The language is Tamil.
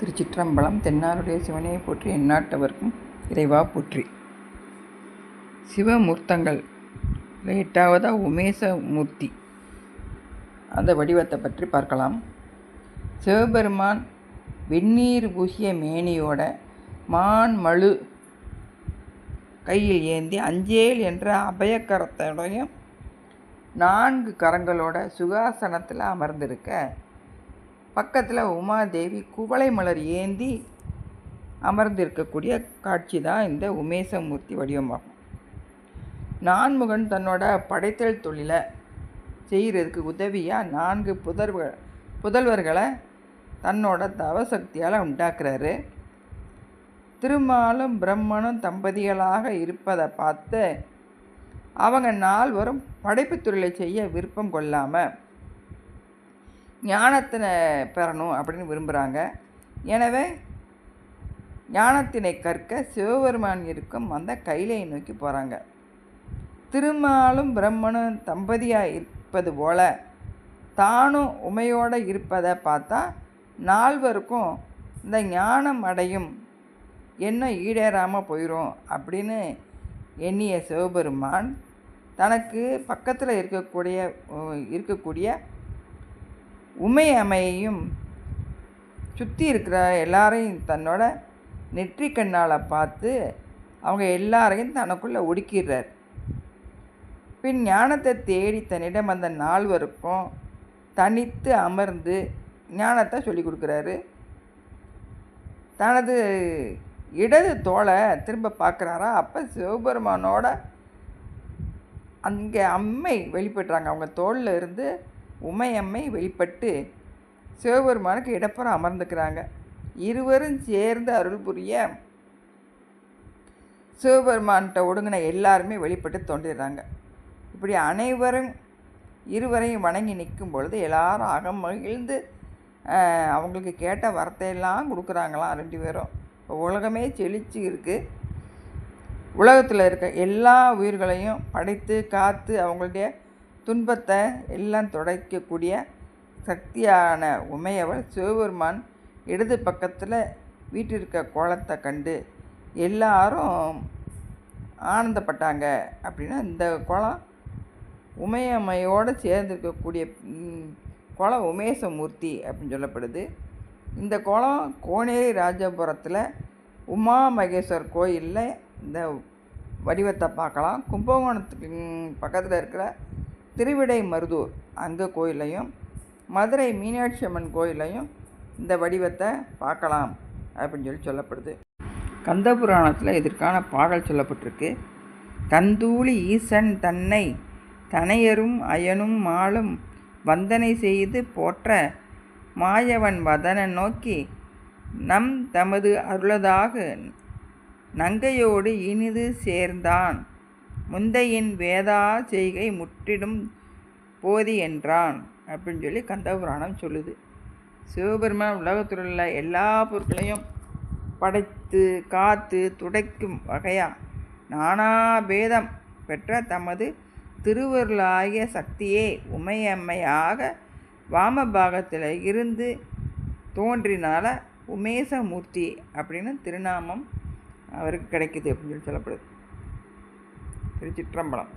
திருச்சிற்றம்பலம் தென்னாருடைய சிவனையை போற்றி எந்நாட்டவர்க்கும் இறைவா போற்றி. சிவமூர்த்தங்கள் எட்டாவதாக உமேச மூர்த்தி அந்த வடிவத்தை பற்றி பார்க்கலாம். சிவபெருமான் வெந்நீர் பூசிய மேனியோட மான் மழு கையில் ஏந்தி அஞ்சேல் என்ற அபயக்கரத்தோடையும் நான்கு கரங்களோட சுகாசனத்தில் அமர்ந்திருக்க பக்கத்தில் உமாதேவி குவளை மலர் ஏந்தி அமர்ந்திருக்கக்கூடிய காட்சி தான் இந்த உமேசமூர்த்தி வடிவமாகும். நான்முகன் தன்னோட படைத்தல் தொழிலை செய்கிறதுக்கு உதவியாக நான்கு புதர்வ புதல்வர்களை தன்னோட தவசக்தியால் உண்டாக்குறாரு. திருமாலும் பிரம்மனும் தம்பதிகளாக இருப்பதை பார்த்து அவங்க நால்வரும் படைப்பு தொழிலை செய்ய விருப்பம் கொள்ளாமல் ஞானத்தினை பெறணும் அப்படின்னு விரும்புகிறாங்க எனவே ஞானத்தினை கற்க சிவபெருமான் இருக்கும் அந்த கைலையை நோக்கி போகிறாங்க திருமாலும் பிரம்மனும் தம்பதியாக இருப்பது போல தானும் உமையோடு இருப்பதை பார்த்தா நால்வருக்கும் இந்த ஞானம் அடையும் என்ன ஈடேறாமல் போயிடும் அப்படின்னு எண்ணிய சிவபெருமான் தனக்கு பக்கத்தில் இருக்கக்கூடிய இருக்கக்கூடிய உமை அமையையும் சுற்றி இருக்கிற எல்லாரையும் தன்னோட நெற்றி கண்ணால் பார்த்து அவங்க எல்லாரையும் தனக்குள்ளே ஒடுக்கிடுறார். பின் ஞானத்தை தேடி தன்னிடம் அந்த நால்வருக்கும் தனித்து அமர்ந்து ஞானத்தை சொல்லி கொடுக்குறாரு. தனது இடது தோலை திரும்ப பார்க்குறாரா? அப்போ சிவபெருமானோட அங்கே அம்மை வெளிப்படுறாங்க. அவங்க தோளில் இருந்து உமையம்மை வெளிப்பட்டு சிவபெருமானுக்கு இடப்புறம் அமர்ந்துக்கிறாங்க இருவரும் சேர்ந்து அருள் புரிய சிவபெருமான்கிட்ட ஒடுங்கின எல்லாருமே வெளிப்பட்டு தோன்றிடுறாங்க. இப்படி அனைவரும் இருவரையும் வணங்கி நிற்கும் பொழுது எல்லாரும் அகம் மகிழ்ந்து அவங்களுக்கு கேட்ட வார்த்தையெல்லாம் கொடுக்குறாங்களாம் ரெண்டு பேரும். உலகமே செழிச்சு இருக்குது உலகத்தில் இருக்க எல்லா உயிர்களையும் படைத்து காத்து அவங்களுடைய துன்பத்தை எல்லாம் துடைக்கக்கூடிய சக்தியான உமையவள் சிவபெருமான் இடது பக்கத்தில் வீட்டிருக்க கோலத்தை கண்டு எல்லாரும் ஆனந்தப்பட்டாங்க அப்படின்னா இந்த குளம் உமையம்மையோடு சேர்ந்துருக்கக்கூடிய குளம் உமேசமூர்த்தி அப்படின்னு சொல்லப்படுது. இந்த குளம் கோனேரி ராஜபுரத்தில் உமா மகேஸ்வர் கோயிலில் இந்த வடிவத்தை பார்க்கலாம். கும்பகோணத்துக்கு பக்கத்தில் இருக்கிற திருவிடை மருதூர் அங்கே கோயிலையும் மதுரை மீனாட்சி அம்மன் கோயிலையும் இந்த வடிவத்தை பார்க்கலாம் அப்படின்னு சொல்லி சொல்லப்படுது. கந்த புராணத்தில் இதற்கான பாடல் சொல்லப்பட்டிருக்கு. தந்தூளி ஈசன் தன்னை தனையரும் அயனும் மாளும் வந்தனை செய்து போற்ற மாயவன் வதன நோக்கி நம் தமது அருளதாக நங்கையோடு இனிது சேர்ந்தான். முந்தையின் வேதா செய்கை முற்றிடும் போதி என்றான் அப்படின்னு சொல்லி கந்தபுராணம் சொல்லுது. சிவபெருமான் உலகத்தில் உள்ள எல்லா பொருட்களையும் படைத்து காத்து துடைக்கும் வகையாக நானா பேதம் பெற்ற தமது திருவருளாகிய சக்தியே உமையம்மையாக வாமபாகத்தில் இருந்து தோன்றினால உமேசமூர்த்தி அப்படின்னு திருநாமம் அவருக்கு கிடைக்குது அப்படின்னு சொல்லி சொல்லப்படுது. திருச்சிற்றம்பலம்.